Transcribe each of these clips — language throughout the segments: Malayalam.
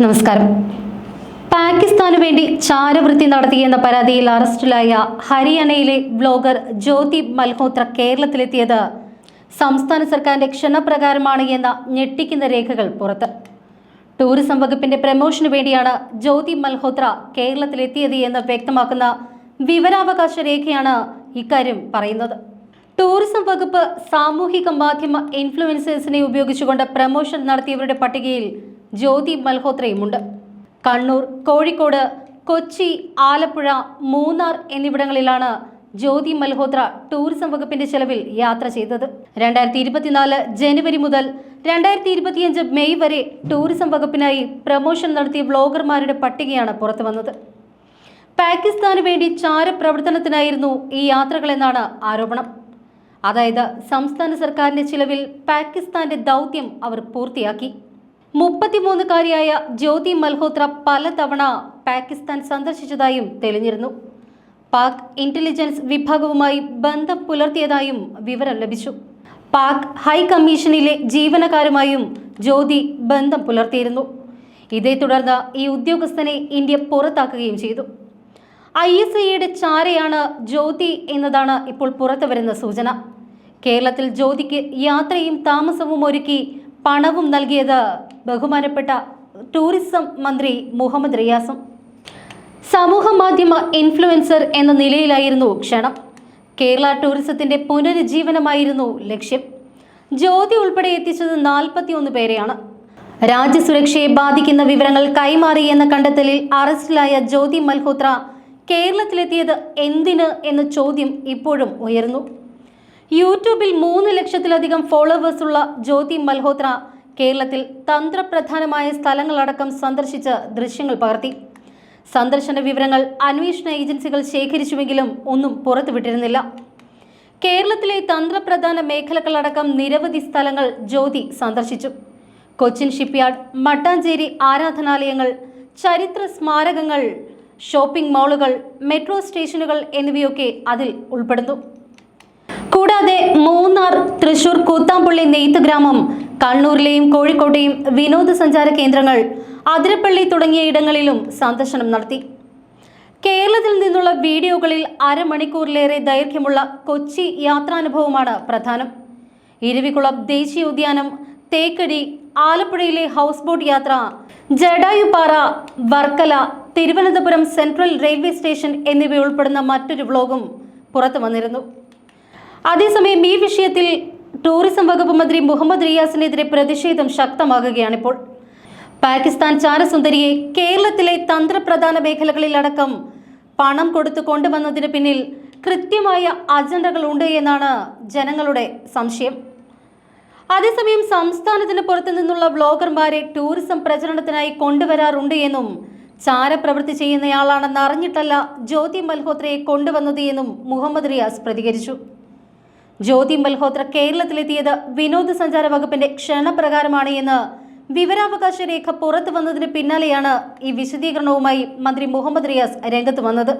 നമസ്കാരം. പാകിസ്ഥാനു വേണ്ടി ചാരവൃത്തി നടത്തിയെന്ന പരാതിയിൽ അറസ്റ്റിലായ ഹരിയാനയിലെ ബ്ലോഗർ ജ്യോതി മൽഹോത്ര കേരളത്തിലെത്തിയത് സംസ്ഥാന സർക്കാരിന്റെ ക്ഷണപ്രകാരമാണ് എന്ന ഞെട്ടിക്കുന്ന രേഖകൾ പുറത്ത്. ടൂറിസം വകുപ്പിന്റെ പ്രമോഷനു വേണ്ടിയാണ് ജ്യോതി മൽഹോത്ര കേരളത്തിലെത്തിയത് എന്ന് വ്യക്തമാക്കുന്ന വിവരാവകാശ രേഖയാണ് ഇക്കാര്യം പറയുന്നത്. ടൂറിസം വകുപ്പ് സാമൂഹിക മാധ്യമ ഇൻഫ്ലുവൻസേഴ്സിനെ ഉപയോഗിച്ചുകൊണ്ട് പ്രമോഷൻ നടത്തിയവരുടെ പട്ടികയിൽ ജ്യോതി മൽഹോത്രയുമുണ്ട്. കണ്ണൂർ കോഴിക്കോട് കൊച്ചി ആലപ്പുഴ മൂന്നാർ എന്നിവിടങ്ങളിലാണ് ജ്യോതി മൽഹോത്ര ടൂറിസം വകുപ്പിന്റെ ചെലവിൽ യാത്ര ചെയ്തത്. രണ്ടായിരത്തി ഇരുപത്തിനാല് ജനുവരി മുതൽ രണ്ടായിരത്തി ഇരുപത്തിയഞ്ച് മെയ് വരെ ടൂറിസം വകുപ്പിനായി പ്രമോഷൻ നടത്തിയ വ്ളോഗർമാരുടെ പട്ടികയാണ് പുറത്തു വന്നത് പാകിസ്ഥാന് വേണ്ടി ചാരപ്രവർത്തനത്തിനായിരുന്നു ഈ യാത്രകളെന്നാണ് ആരോപണം. അതായത് സംസ്ഥാന സർക്കാരിന്റെ ചിലവിൽ പാകിസ്ഥാന്റെ ദൗത്യം അവർ പൂർത്തിയാക്കി. മുപ്പത്തിമൂന്നുകാരിയായ ജ്യോതി മൽഹോത്ര പലതവണ പാകിസ്ഥാൻ സന്ദർശിച്ചതായും തെളിഞ്ഞിരുന്നു. പാക് ഇന്റലിജൻസ് വിഭാഗവുമായി ബന്ധം പുലർത്തിയതായും വിവരം ലഭിച്ചു. പാക് ഹൈ കമ്മീഷനിലെ ജീവനക്കാരുമായും ജ്യോതി ബന്ധം പുലർത്തിയിരുന്നു. ഇതേ തുടർന്ന് ഈ ഉദ്യോഗസ്ഥനെ ഇന്ത്യ പുറത്താക്കുകയും ചെയ്തു. ഐ എസ് ഐയുടെ ചാരയാണ് ജ്യോതി എന്നതാണ് ഇപ്പോൾ പുറത്തു വരുന്ന സൂചന. കേരളത്തിൽ ജ്യോതിക്ക് യാത്രയും താമസവും ഒരുക്കി പണവും നൽകിയത് ബഹുമാനപ്പെട്ട ടൂറിസം മന്ത്രി മുഹമ്മദ് റിയാസും സമൂഹ മാധ്യമ ഇൻഫ്ലുവൻസർ എന്ന നിലയിലായിരുന്നു ക്ഷണം. കേരള ടൂറിസത്തിന്റെ പുനരുജ്ജീവനമായിരുന്നു ലക്ഷ്യം. ജ്യോതി ഉൾപ്പെടെ എത്തിച്ചത് നാൽപ്പത്തിയൊന്ന് പേരെയാണ്. രാജ്യസുരക്ഷയെ ബാധിക്കുന്ന വിവരങ്ങൾ കൈമാറി എന്ന കണ്ടെത്തലിൽ അറസ്റ്റിലായ ജ്യോതി മൽഹോത്ര കേരളത്തിലെത്തിയത് എന്തിന് എന്ന ചോദ്യം ഇപ്പോഴും ഉയർന്നു യൂട്യൂബിൽ മൂന്ന് ലക്ഷത്തിലധികം ഫോളോവേഴ്സുള്ള ജ്യോതി മൽഹോത്ര കേരളത്തിൽ തന്ത്രപ്രധാനമായ സ്ഥലങ്ങളടക്കം സന്ദർശിച്ച് ദൃശ്യങ്ങൾ പകർത്തി. സന്ദർശന വിവരങ്ങൾ അന്വേഷണ ഏജൻസികൾ ശേഖരിച്ചുവെങ്കിലും ഒന്നും പുറത്തുവിട്ടിരുന്നില്ല. കേരളത്തിലെ തന്ത്രപ്രധാന മേഖലകളടക്കം നിരവധി സ്ഥലങ്ങൾ ജ്യോതി സന്ദർശിച്ചു. കൊച്ചിൻ ഷിപ്പ്യാർഡ് മട്ടാഞ്ചേരി ആരാധനാലയങ്ങൾ ചരിത്ര സ്മാരകങ്ങൾ ഷോപ്പിംഗ് മാളുകൾ മെട്രോ സ്റ്റേഷനുകൾ എന്നിവയൊക്കെ അതിൽ ഉൾപ്പെടുന്നു. കൂടാതെ മൂന്നാർ തൃശൂർ കൂത്താമ്പള്ളി നെയ്ത്ത് ഗ്രാമം കണ്ണൂരിലെയും കോഴിക്കോട്ടെയും വിനോദസഞ്ചാര കേന്ദ്രങ്ങൾ അതിരപ്പള്ളി തുടങ്ങിയ ഇടങ്ങളിലും സന്ദർശനം നടത്തി. കേരളത്തിൽ നിന്നുള്ള വീഡിയോകളിൽ അരമണിക്കൂറിലേറെ ദൈർഘ്യമുള്ള കൊച്ചി യാത്രാനുഭവമാണ് പ്രധാനം. ഇരവികുളം ദേശീയോദ്യാനം തേക്കടി ആലപ്പുഴയിലെ ഹൗസ് ബോട്ട് യാത്ര Jatayupara Varkala Thiruvananthapuram central railway station എന്നിവയുൾപ്പെടുന്ന മറ്റൊരു വ്ലോഗും പുറത്തു വന്നിരുന്നു. അതേസമയം ഈ വിഷയത്തിൽ ടൂറിസം വകുപ്പ് മന്ത്രി മുഹമ്മദ് റിയാസിനെതിരെ പ്രതിഷേധം ശക്തമാകുകയാണിപ്പോൾ. പാകിസ്ഥാൻ ചാരസുന്ദരിയെ കേരളത്തിലെ തന്ത്രപ്രധാന മേഖലകളിലടക്കം പണം കൊടുത്തു കൊണ്ടുവന്നതിന് പിന്നിൽ കൃത്യമായ അജണ്ടകൾ ഉണ്ട് എന്നാണ് ജനങ്ങളുടെ സംശയം. അതേസമയം സംസ്ഥാനത്തിന് പുറത്തു നിന്നുള്ള വ്ളോഗർമാരെ ടൂറിസം പ്രചരണത്തിനായി കൊണ്ടുവരാറുണ്ട് എന്നും ചാരപ്രവൃത്തി ചെയ്യുന്നയാളാണെന്ന് അറിഞ്ഞിട്ടല്ല ജ്യോതി മൽഹോത്രയെ കൊണ്ടുവന്നത് എന്നും മുഹമ്മദ് റിയാസ് പ്രതികരിച്ചു. ജ്യോതി മൽഹോത്ര കേരളത്തിലെത്തിയത് വിനോദസഞ്ചാര വകുപ്പിന്റെ ക്ഷണപ്രകാരമാണ് എന്ന് വിവരാവകാശ രേഖ പുറത്തു വന്നതിന് പിന്നാലെയാണ് ഈ വിശദീകരണവുമായി മന്ത്രി മുഹമ്മദ് റിയാസ് രംഗത്ത് വന്നത്.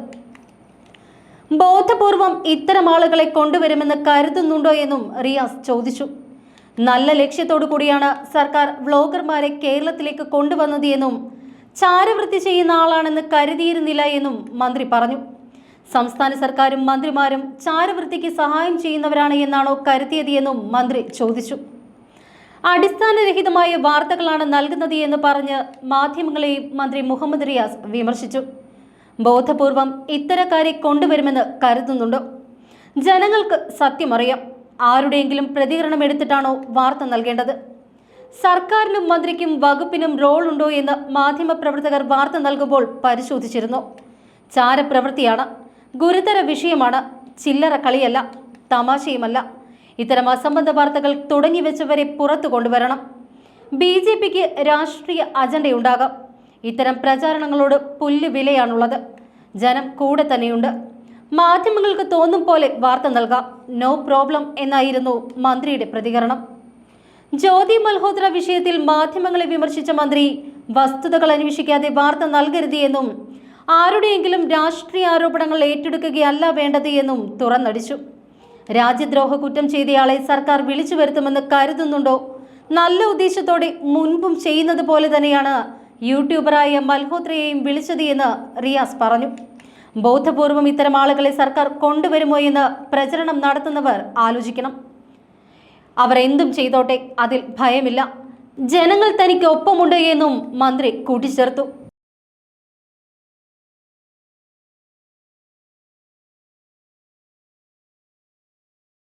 ബോധപൂർവം ഇത്തരം ആളുകളെ കൊണ്ടുവരുമെന്ന് കരുതുന്നുണ്ടോ എന്നും റിയാസ് ചോദിച്ചു. നല്ല ലക്ഷ്യത്തോടു കൂടിയാണ് സർക്കാർ വ്ളോഗർമാരെ കേരളത്തിലേക്ക് കൊണ്ടുവന്നത് എന്നും ചാരവൃത്തി ചെയ്യുന്ന ആളാണെന്ന് കരുതിയിരുന്നില്ല എന്നും മന്ത്രി പറഞ്ഞു. സംസ്ഥാന സർക്കാരും മന്ത്രിമാരും ചാരവൃത്തിക്ക് സഹായം ചെയ്യുന്നവരാണ് എന്നാണോ കരുതിയത് എന്നും മന്ത്രി ചോദിച്ചു. അടിസ്ഥാനരഹിതമായ വാർത്തകളാണ് നൽകുന്നത് എന്ന് പറഞ്ഞ് മാധ്യമങ്ങളെയും മന്ത്രി മുഹമ്മദ് റിയാസ് വിമർശിച്ചു. ബോധപൂർവം ഇത്തരക്കാരെ കൊണ്ടുവരുമെന്ന് കരുതുന്നുണ്ടോ. ജനങ്ങൾക്ക് സത്യമറിയാം. ആരുടെയെങ്കിലും പ്രതികരണം എടുത്തിട്ടാണോ വാർത്ത നൽകേണ്ടത്? സർക്കാരിനും മന്ത്രിക്കും വകുപ്പിനും റോൾ ഉണ്ടോ എന്ന് മാധ്യമപ്രവർത്തകർ വാർത്ത നൽകുമ്പോൾ പരിശോധിച്ചിരുന്നു. ചാരപ്രവൃത്തിയാണ്. ഗുരുതര വിഷയമാണ് ചില്ലറ കളിയല്ല തമാശയുമല്ല. ഇത്തരം അസംബന്ധ വാർത്തകൾ തുടങ്ങി വെച്ചവരെ പുറത്തു കൊണ്ടുവരണം. ബി ജെ പിക്ക് രാഷ്ട്രീയ അജണ്ടയുണ്ടാകാം. ഇത്തരം പ്രചാരണങ്ങളോട് പുല്ല് വിലയാണുള്ളത് ജനം കൂടെ തന്നെയുണ്ട്. മാധ്യമങ്ങൾക്ക് തോന്നും പോലെ വാർത്ത നൽകാം. നോ പ്രോബ്ലം എന്നായിരുന്നു മന്ത്രിയുടെ പ്രതികരണം. ജ്യോതി മൽഹോത്ര വിഷയത്തിൽ മാധ്യമങ്ങളെ വിമർശിച്ച മന്ത്രി വസ്തുതകൾ അന്വേഷിക്കാതെ വാർത്ത നൽകരുത് എന്നും ആരുടെയെങ്കിലും രാഷ്ട്രീയ ആരോപണങ്ങൾ ഏറ്റെടുക്കുകയല്ല വേണ്ടത് എന്നും തുറന്നടിച്ചു. രാജ്യദ്രോഹ കുറ്റം ചെയ്തയാളെ സർക്കാർ വിളിച്ചു വരുത്തുമെന്ന് കരുതുന്നുണ്ടോ? നല്ല ഉദ്ദേശത്തോടെ മുൻപും ചെയ്യുന്നത് പോലെ തന്നെയാണ് യൂട്യൂബറായ മൽഹോത്രയെയും വിളിച്ചത് എന്ന് റിയാസ് പറഞ്ഞു. ബോധപൂർവം ഇത്തരം ആളുകളെ സർക്കാർ കൊണ്ടുവരുമോ എന്ന് പ്രചരണം നടത്തുന്നവർ ആലോചിക്കണം. അവർ എന്തും ചെയ്തോട്ടെ അതിൽ ഭയമില്ല. ജനങ്ങൾ തനിക്ക് ഒപ്പമുണ്ട് എന്നും മന്ത്രി കൂട്ടിച്ചേർത്തു.